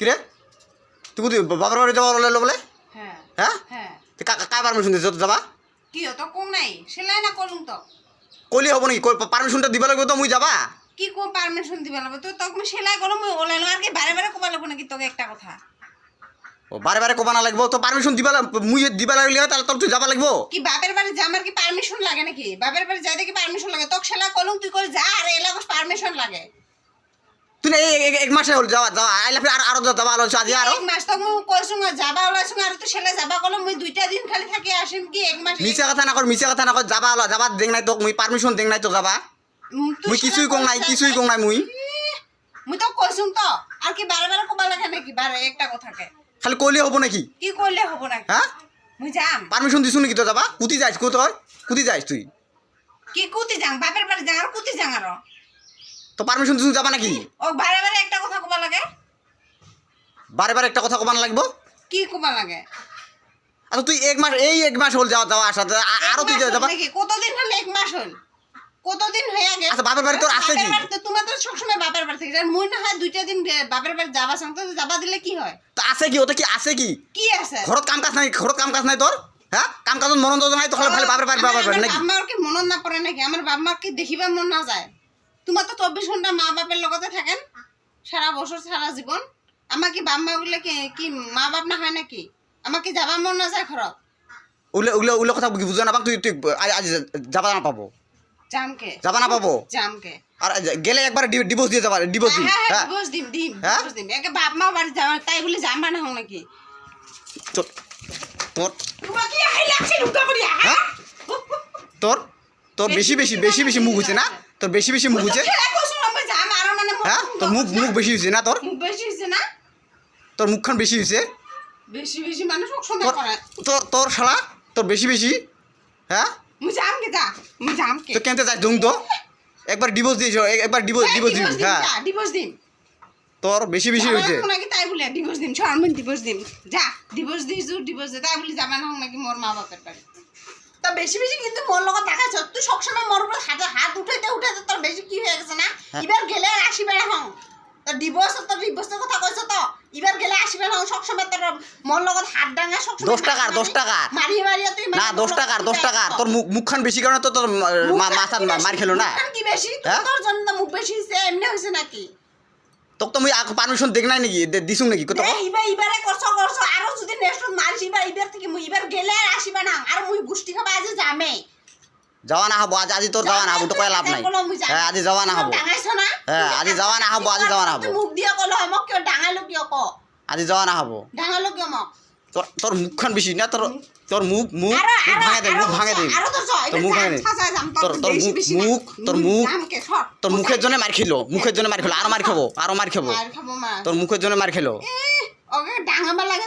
কিরে? তুই কোথায়? বাবার বাড়ি যাওয়া বলে বলে? হ্যাঁ হ্যাঁ? তুই কা- কার পারমিশন দিয়েছ তো যাবা? কি তো কম নাই সেলাই না করুন তো। কইলে হব নাকি? পারমিশনটা দিবা লাগবে তো মুই যাবা? কি কো পারমিশন দিবা লাগবে? তো তোকে মুই সেলাই করো মুই ওলাই আর কি বারে বারে কবা লাগবো নাকি তোকে একটা কথা? ও বারে বারে কবা না লাগবো? তো পারমিশন দিবা মুই দিবা লাগলে তাহলে তোর তুই যাবা লাগবো? কি বাপের বাড়ি জামার কি পারমিশন লাগে নাকি? বাপের বাড়ি যাইতে কি পারমিশন লাগে তোকে সেলাই করুন তুই করে যা আর এলাকা পারমিশন লাগে। এই- এক মাসে হল যাওয়া যাওয়া। আইলা ফির আর আরও যাবা আলো আজি আরও। এক মাস তো মুই কইছুং যাবা ওলাইছুং আর তুই সেলাই যাবা কলো মুই দুইটা দিন খালি থাকি আসিম কি এক মাস? মিছা কথা না কর মিছা কথা না কর যাবা আলো যাবা দেখ নাই তোক মুই পারমিশন দেখ নাই তো যাবা। মুই কিছুই কং নাই কিছুই কং নাই মুই। মুই তো কইছুং তো আর কি বারে বারে কবা লাগে নাকি বারে একটা কথাকে খালি কইলে হব নাকি? কি করলে হব নাকি? হ্যাঁ? মুই যাম। পারমিশন দিছু নাকি তো যাবা? কুতি যাইছ কত হয়। কুতি যাইস তুই। কি কুতি যাং বাপের বাড়ি যাং আর কুতি যাং আর। তো পারমিশন দিছু যাবা নাকি? ও বারে বারে একটা কথা কবা লাগে। বারে বারে একটা কথা কবান লাগবো? কি কবা লাগে? আচ্ছা তুই এক মাস এই এক মাস হল যাওয়া যাওয়া আসা আরও তুই যাবা কতদিন হল এক মাস হল? কতদিন হয়ে গেছে? আচ্ছা, বাপের বাড়ি তোর আছে কি? তোমার তো সবসময় বাপের বাড়ি থেকে। মুই না হয় দুইটা দিন বে- বাপের বাড়ি যাবা সঙ্গে তো যাবা দিলে কি হয়? তো আছে কি? ওটা কি আছে কি? কি আছে? ঘরত কাম কাজ নাই ঘরত কাম কাজ নাই তোর হ্যাঁ কাম তো নাই তো খালি খালি বাপের বাড়ি বাপের বাড়ি নাকি? আমার কি মনত না পড়ে নাকি? আমার বাপ মা কি দেখিবা মন না যায় তোমার তো চব্বিশ ঘণ্টা মা বাপের লগতে থাকেন? সারা বছর সারা জীবন। আমার কি বাপ মা গুলো কি মা বাপ না হয় নাকি? আমার কি যাবা মন না যায় কথা বুঝা তুই তুই আজ- যাবা না পাবো। যামকে যাবা না পাবো? যামকে আর গেলে একবার ডিভোর্স দিয়ে যাবা ডিভোর্স দিন হ্যাঁ হ্যাঁ হ্যাঁ। দিম দিম? দিম। একে বাপ মা বাড়ি যাবা তাই বলে যাম না হোক নাকি? তোর তোর তোমার কি হাই লাগছে ঢুকা পড়ি হ্যাঁ? তোর তোর বেশি বেশি বেশি বেশি মুখ হচ্ছে না? তোর বেশি বেশি মুখ হচ্ছে মানে হ্যাঁ? তোর মুখ মুখ বেশি হয়েছে না তোর? মুখ বেশি হয়েছে না? তোর মুখখান বেশি হয়েছে? বেশি বেশি মানুষ সব সময় তোর শালা তোর বেশি বেশি? হ্যাঁ? তো কেনতে যাই দুং তো? একবার ডিভোর্স দিয়েছ একবার ডিভোর্স ডিভোর্স দিবি হ্যাঁ। ডিভোর্স দিম। তোর বেশি বেশি হয়েছে। নাকি তাই বলে ডিভোর্স দিম ছয় আমি ডিভোর্স দিম। যা ডিভোর্স দিস ডিভোর্স দে তাই বলি যাবা না নাকি মোর মা বাপের বাড়ি। তো বেশি বেশি কিন্তু মোর লগত দেখাছ তুই সবসময় মোর উপর হাতে হাত উঠাইতে উঠাইতে তোর বেশি কি হয়ে গেছে না হ্যাঁ। এবার গেলে আর আসিবে না হং তোর ডিভোর্স তোর ডিভোর্সের কথা কইছ তো। এবার গেলে আসিবে না হং সবসময় তোর মোর লগত হাত ডাঙা সবসময় দশ টাকার, দশ টাকার। মারিয়ে মারিয়ে তুই না দশ টাকার দশ টাকার তোর মুখ মুখখান বেশি কারণে তো তোর মাথা মার খেলো না। কি বেশি হ্যাঁ? তোর জন্য তো মুখ বেশি হইছে এমনি হইছে নাকি? তোকে তো মুই পারমিশন দেখ নাই নাকি? দিছুং নাকি? কত ইবার ইবারে করছ করছ আরও যদি নেক্সট মারিস ইবার ইবার থেকে মুই ইবার গেলে আসিবা না। আর মুই গুষ্টি খাবা আজ যামে যাওয়া না হব আজ আজি তোর যাওয়া না হব তো কয় লাভ নাই। হ্যাঁ আজি যাওয়া না হব। হ্যাঁ, আজি যাওয়া না হব, আজি যাওয়া না হব। মুখ দিয়া কলো আমাক কিয় ডাঙালো কিয় ক? আজি যাওয়া না হব ডাঙালো কিয় মোক তোর তোর মুখখান বেশি না তোর তোর মুখ মুখ ভাঙে দে মুখ ভাঙে দে। তোর মুখ ভাঙে দে। তোর তোর মুখ মুখ তোর মুখ তোর মুখের জন্য মার খেলো মুখের জন্য মার খেলো আরও মার খাব আরও মার খাব। তোর মুখের জন্য মার খেলো। ওকে ডাঙাবা লাগে